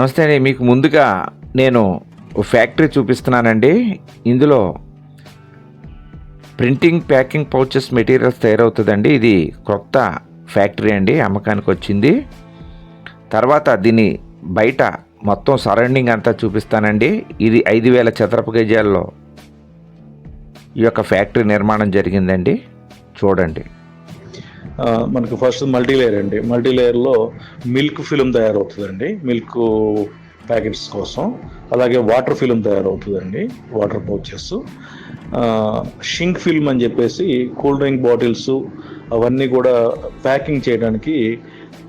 నమస్తే అండి. మీకు ముందుగా నేను ఫ్యాక్టరీ చూపిస్తున్నానండి. ఇందులో ప్రింటింగ్ ప్యాకింగ్ పౌచెస్ మెటీరియల్స్ తయారవుతుందండి. ఇది కొత్త ఫ్యాక్టరీ అండి. అమ్మకానికి వచ్చింది. తర్వాత దీని బయట మొత్తం సరౌండింగ్ అంతా చూపిస్తానండి. ఇది ఐదు వేల చదరపు గజాల్లో ఈ యొక్క ఫ్యాక్టరీ నిర్మాణం జరిగిందండి. చూడండి. మనకు ఫస్ట్ మల్టీ లేయర్ అండి. మల్టీ లేయర్లో మిల్క్ ఫిల్మ్ తయారవుతుందండి. మిల్క్ ప్యాకెట్స్ కోసం. అలాగే water film తయారవుతుందండి. Water pouches. Shrink film అని చెప్పేసి కూల్ డ్రింక్ బాటిల్స్ అవన్నీ కూడా ప్యాకింగ్ చేయడానికి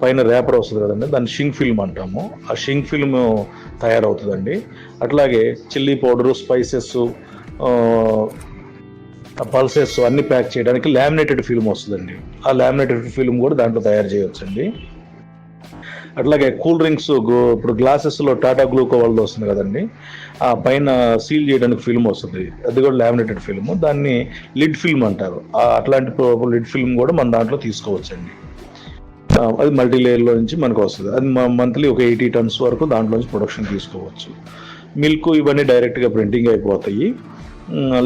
పైన ర్యాపర్ వస్తుంది కదండి. దాన్ని షింక్ ఫిల్మ్ అంటాము. ఆ షింక్ ఫిల్మ్ తయారవుతుందండి. అట్లాగే చిల్లీ పౌడరు స్పైసెస్ పల్సెస్ అన్ని ప్యాక్ చేయడానికి లామినేటెడ్ ఫిల్మ్ వస్తుందండి. ఆ లామినేటెడ్ ఫిల్మ్ కూడా దాంట్లో తయారు చేయవచ్చండి. అట్లాగే కూల్ డ్రింక్స్ ఇప్పుడు గ్లాసెస్లో టాటా గ్లూకో వాళ్ళు వస్తుంది కదండి. ఆ పైన సీల్ చేయడానికి ఫిల్మ్ వస్తుంది. అది కూడా లామినేటెడ్ ఫిల్మ్ దాన్ని లిడ్ ఫిల్మ్ అంటారు. ఆ అట్లాంటి లిడ్ ఫిల్మ్ కూడా మన దాంట్లో తీసుకోవచ్చండి. అది మల్టీ లేయర్లో నుంచి మనకు వస్తుంది. అది మంత్లీ ఒక ఎయిటీ టన్స్ వరకు దాంట్లో నుంచి ప్రొడక్షన్ తీసుకోవచ్చు. మిల్క్ ఇవన్నీ డైరెక్ట్గా ప్రింటింగ్ అయిపోతాయి.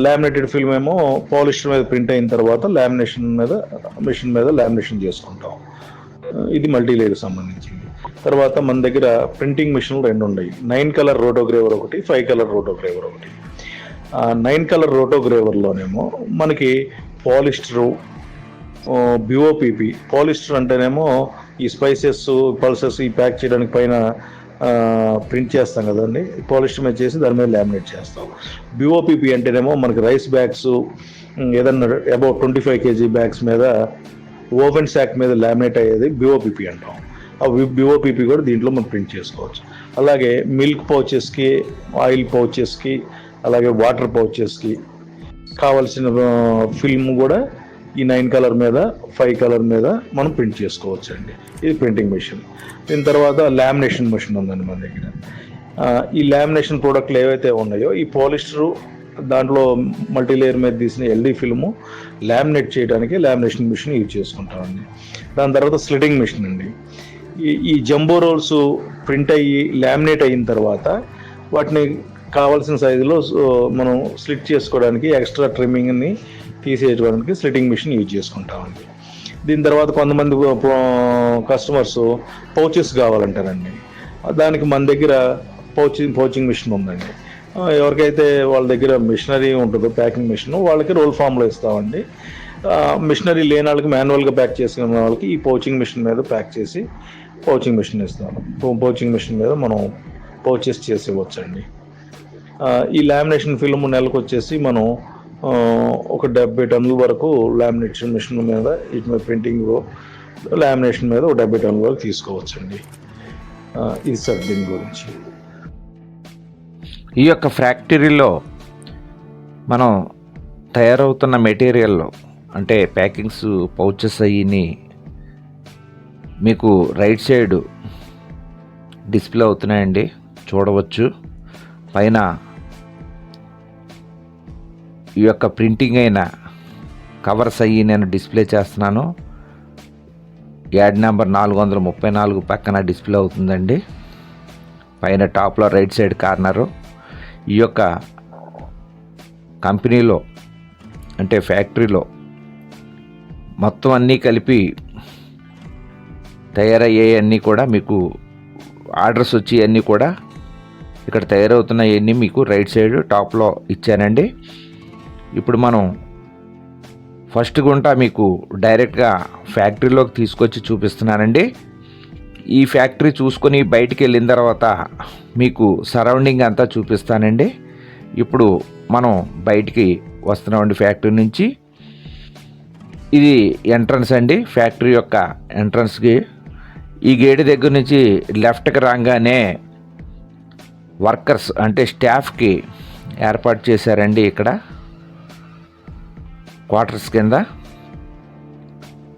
లామినేటెడ్ ఫిల్మ్ ఏమో పాలిస్టర్ మీద ప్రింట్ అయిన తర్వాత లామినేషన్ మీద మిషన్ మీద లామినేషన్ చేసుకుంటాం. ఇది మల్టీ లేయర్ సంబంధించింది. తర్వాత మన దగ్గర ప్రింటింగ్ మిషన్లు రెండు ఉన్నాయి. నైన్ కలర్ రోటోగ్రేవర్ ఒకటి ఫైవ్ కలర్ రోటోగ్రేవర్ ఒకటి. నైన్ కలర్ రోటోగ్రేవర్లోనేమో మనకి పాలిస్టరు బిఓపిపి పాలిస్టర్ అంటేనేమో ఈ స్పైసెస్ పల్సెస్ ఈ ప్యాక్ చేయడానికి పైన ప్రింట్ చేస్తాం కదండి. పాలిస్టర్ మీద చేసి దాని మీద లామినేట్ చేస్తాం. బిఓపిపి అంటేనేమో మనకి రైస్ బ్యాగ్స్ ఏదన్నా about twenty five KG bags మీద ఓవెన్ శాక్ మీద లామినేట్ అయ్యేది బిఓపిపి అంటాం. ఆ బిఓపిపి కూడా దీంట్లో మనం ప్రింట్ చేసుకోవచ్చు. అలాగే మిల్క్ పౌచెస్కి ఆయిల్ పౌచెస్కి అలాగే వాటర్ పౌచెస్కి కావలసిన ఫిల్మ్ కూడా ఈ నైన్ కలర్ మీద ఫైవ్ కలర్ మీద మనం ప్రింట్ చేసుకోవచ్చు అండి ఇది ప్రింటింగ్ మెషిన్. దీని తర్వాత లామినేషన్ మెషిన్ ఉందండి మన దగ్గర. ఈ లామినేషన్ ప్రోడక్ట్లు ఏవైతే ఉన్నాయో ఈ పాలిస్టరు దాంట్లో మల్టీలేయర్ మీద తీసిన ఎల్డీ ఫిల్ము లామినేట్ చేయడానికి లామినేషన్ మిషన్ యూజ్ చేసుకుంటామండి. దాని తర్వాత స్లిటింగ్ మిషన్ అండి. ఈ జంబో రోల్స్ ప్రింట్ అయ్యి లామినేట్ అయిన తర్వాత వాటిని కావాల్సిన సైజులో మనం స్లిట్ చేసుకోవడానికి ఎక్స్ట్రా ట్రిమ్మింగ్ని తీసేయడానికి స్లిటింగ్ మిషన్ యూజ్ చేసుకుంటామండి దీని తర్వాత కొంతమంది కస్టమర్స్ పౌచెస్ కావాలంటారండి. దానికి మన దగ్గర పౌచింగ్ పౌచింగ్ మిషన్ ఉందండి. ఎవరికైతే వాళ్ళ దగ్గర మిషనరీ ఉంటుందో ప్యాకింగ్ మిషన్ వాళ్ళకి రోల్ ఫామ్లో ఇస్తామండి. మిషనరీ లేని వాళ్ళకి మాన్యువల్గా ప్యాక్ చేసుకున్న వాళ్ళకి ఈ పౌచింగ్ మిషన్ మీద ప్యాక్ చేసి పౌచింగ్ మిషన్ ఇస్తాము. పౌచింగ్ మిషన్ మీద మనం పౌచెస్ చేసి ఇవ్వచ్చండి. ఈ లామినేషన్ ఫిల్మ్ నెలకు వచ్చేసి మనం ఒక డెబ్బై టన్నుల వరకు లామినేషన్ మిషన్ మీద వీటి మీద ప్రింటింగ్ లామినేషన్ మీద ఒక డెబ్బై టన్నుల వరకు తీసుకోవచ్చండి. ఇది సార్ దీని గురించి. ఈ యొక్క ఫ్యాక్టరీలో మనం తయారవుతున్న మెటీరియల్లో అంటే ప్యాకింగ్స్ పౌచెస్ అయ్యి మీకు రైట్ సైడ్ డిస్ప్లే అవుతున్నాయండి. చూడవచ్చు. పైన ఈ యొక్క ప్రింటింగ్ అయిన కవర్స్ అయ్యి నేను డిస్ప్లే చేస్తున్నాను. యాడ్ నెంబర్ నాలుగు వందల ముప్పై నాలుగు పక్కన డిస్ప్లే అవుతుందండి. పైన టాప్లో రైట్ సైడ్ కార్నరు. ఈ యొక్క కంపెనీలో అంటే ఫ్యాక్టరీలో మొత్తం అన్నీ కలిపి తయారయ్యేవన్నీ కూడా మీకు ఆర్డర్స్ వచ్చి అన్నీ కూడా ఇక్కడ తయారవుతున్నాయన్నీ మీకు రైట్ సైడ్ టాప్లో ఇచ్చానండి. ఇప్పుడు మనం ఫస్ట్ గుంట మీకు డైరెక్ట్గా ఫ్యాక్టరీలోకి తీసుకొచ్చి చూపిస్తున్నానండి. ఈ ఫ్యాక్టరీ చూసుకొని బయటికి వెళ్ళిన తర్వాత మీకు సరౌండింగ్ అంతా చూపిస్తానండి. ఇప్పుడు మనం బయటికి వస్తున్నామండి ఫ్యాక్టరీ నుంచి. ఇది ఎంట్రన్స్ అండి ఫ్యాక్టరీ యొక్క ఎంట్రన్స్కి ఈ గేట్ దగ్గర నుంచి లెఫ్ట్కి రాగానే వర్కర్స్ అంటే స్టాఫ్కి ఏర్పాటు చేశారండి ఇక్కడ. క్వార్టర్స్ కింద.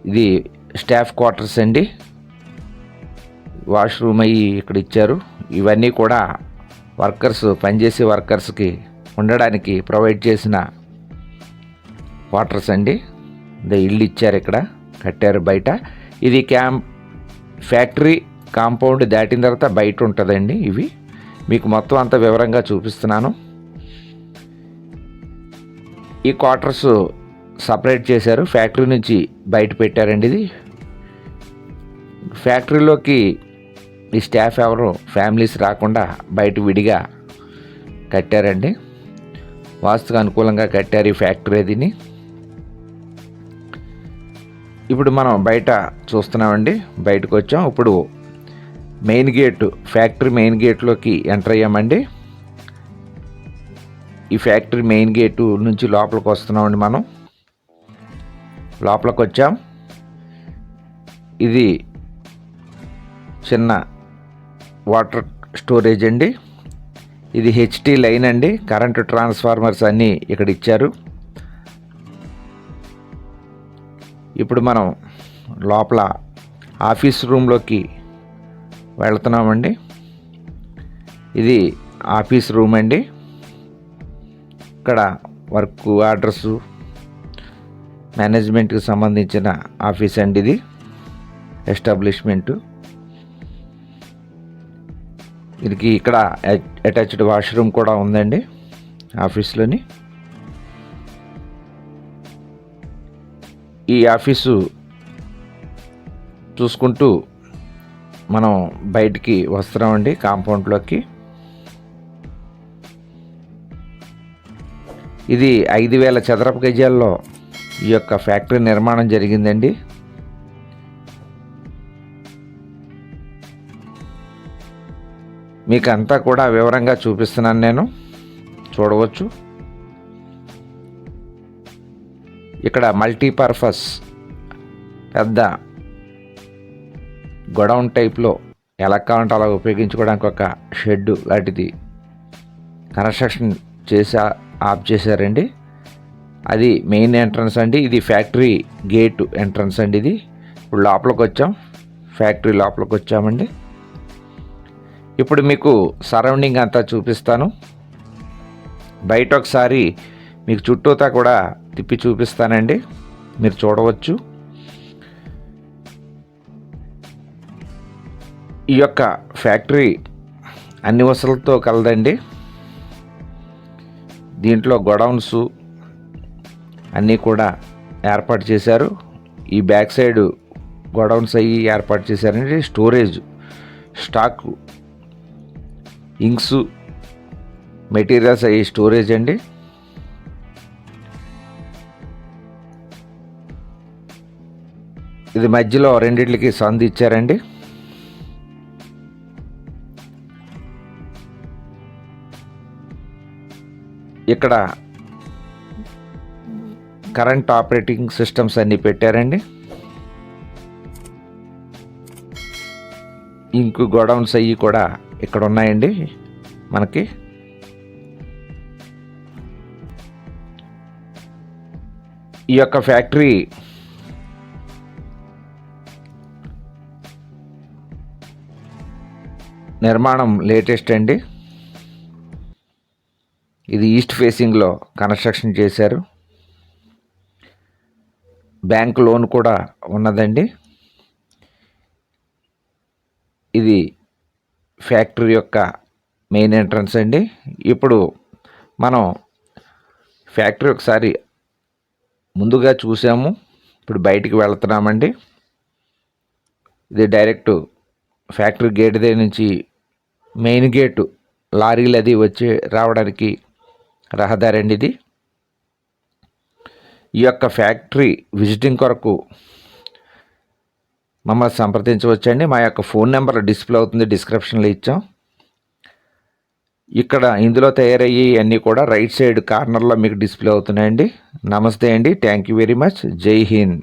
ఇది స్టాఫ్ క్వార్టర్స్ అండి. వాష్రూమ్ అయ్యి ఇక్కడ ఇచ్చారు. ఇవన్నీ కూడా వర్కర్స్ పనిచేసే వర్కర్స్కి ఉండడానికి ప్రొవైడ్ చేసిన క్వార్టర్స్ అండి. ఇదే ఇల్లు ఇచ్చారు ఇక్కడ కట్టారు బయట. ఇది క్యాంప్ ఫ్యాక్టరీ కాంపౌండ్ దాటిన తర్వాత బయట ఉంటుందండి ఇవి. మీకు మొత్తం అంత వివరంగా చూపిస్తున్నాను. ఈ క్వార్టర్స్ సపరేట్ చేశారు. ఫ్యాక్టరీ నుంచి బయట పెట్టారండి ఇది. ఫ్యాక్టరీలోకి ఈ స్టాఫ్ ఎవరు ఫ్యామిలీస్ రాకుండా బయట విడిగా కట్టారండి. వాస్తుకు అనుకూలంగా కట్టారు ఈ ఫ్యాక్టరీ దీన్ని. ఇప్పుడు మనం బయట చూస్తున్నామండి. బయటకు వచ్చాం. ఇప్పుడు మెయిన్ గేట్ ఫ్యాక్టరీ మెయిన్ గేట్లోకి ఎంటర్ అయ్యామండి. ఈ ఫ్యాక్టరీ మెయిన్ గేటు నుంచి లోపలికి వస్తున్నామండి మనం. లోపలికి వచ్చాం ఇది చిన్న వాటర్ స్టోరేజ్ అండి. ఇది హెచ్టీ లైన్ అండి. కరెంటు ట్రాన్స్ఫార్మర్స్ అన్నీ ఇక్కడ ఇచ్చారు. ఇప్పుడు మనం లోపల ఆఫీస్ రూమ్లోకి వెళ్తున్నామండి. ఇది ఆఫీస్ రూమ్ అండి. ఇక్కడ వర్క్ ఆర్డర్స్ మేనేజ్మెంట్కి సంబంధించిన ఆఫీస్ అండి ఇది. ఎస్టాబ్లిష్మెంటు. దీనికి ఇక్కడ అటాచ్డ్ వాష్రూమ్ కూడా ఉందండి ఆఫీస్లోని. ఈ ఆఫీసు చూసుకుంటూ మనం బయటికి వస్తున్నామండి కాంపౌండ్లోకి. ఇది ఐదు వేల చదరపు గజాల్లో ఈ యొక్క ఫ్యాక్టరీ నిర్మాణం జరిగిందండి. మీకు అంతా కూడా వివరంగా చూపిస్తున్నాను నేను. చూడవచ్చు. ఇక్కడ మల్టీపర్పస్ పెద్ద గొడౌన్ టైప్లో ఎలా కావాలంటే అలా ఉపయోగించుకోవడానికి ఒక షెడ్ లాంటిది. కన్స్ట్రక్షన్ చేసి ఆఫ్ చేశారండి. అది మెయిన్ ఎంట్రన్స్ అండి. ఇది ఫ్యాక్టరీ గేట్ ఎంట్రన్స్ అండి ఇది. ఇప్పుడు లోపలికి వచ్చాం. ఫ్యాక్టరీ లోపలికి వచ్చామండి. ఇప్పుడు మీకు సరౌండింగ్ అంతా చూపిస్తాను. బయట ఒకసారి మీకు చుట్టూతా కూడా తిప్పి చూపిస్తానండి. మీరు చూడవచ్చు. ఈ యొక్క ఫ్యాక్టరీ అన్ని వసతులతో కలదండి. దీంట్లో గొడౌన్స్ అన్నీ కూడా ఏర్పాటు చేశారు. ఈ బ్యాక్ సైడ్ గోడౌన్స్ అయ్యి ఏర్పాటు చేశారండి స్టోరేజ్ స్టాక్ ఇంక్స్ మెటీరియల్స్ అయ్యి స్టోరేజ్ అండి. ఇది మధ్యలో రెండిట్లకి సందు ఇచ్చారండి. ఇక్కడ కరెంట్ ఆపరేటింగ్ సిస్టమ్స్ అన్నీ పెట్టారండి. ఇంకు గోడౌన్స్ అవి కూడా ఇక్కడ ఉన్నాయండి మనకి. ఈ యొక్క ఫ్యాక్టరీ నిర్మాణం లేటెస్ట్ అండి. ఇది ఈస్ట్ ఫేసింగ్లో కన్స్ట్రక్షన్ చేశారు. బ్యాంక్ లోన్ కూడా ఉన్నదండి. ఇది ఫ్యాక్టరీ యొక్క మెయిన్ ఎంట్రన్స్ అండి. ఇప్పుడు మనం ఫ్యాక్టరీ ఒకసారి ముందుగా చూసాము. ఇప్పుడు బయటికి వెళ్తున్నామండి. ఇది డైరెక్ట్ ఫ్యాక్టరీ గేట్ దగ్గర నుంచి మెయిన్ గేటు లారీలు అది వచ్చి రావడానికి రహదారి అండి ఇది. ఈ యొక్క ఫ్యాక్టరీ విజిటింగ్ కొరకు మమ్మల్ని సంప్రదించవచ్చండి. మా యొక్క ఫోన్ నెంబర్ డిస్ప్లే అవుతుంది డిస్క్రిప్షన్లో ఇచ్చాం. ఇక్కడ ఇందులో తయారయ్యి అన్నీ కూడా రైట్ సైడ్ కార్నర్లో మీకు డిస్ప్లే అవుతున్నాయండి. నమస్తే అండి. Thank you very much. జై హింద్.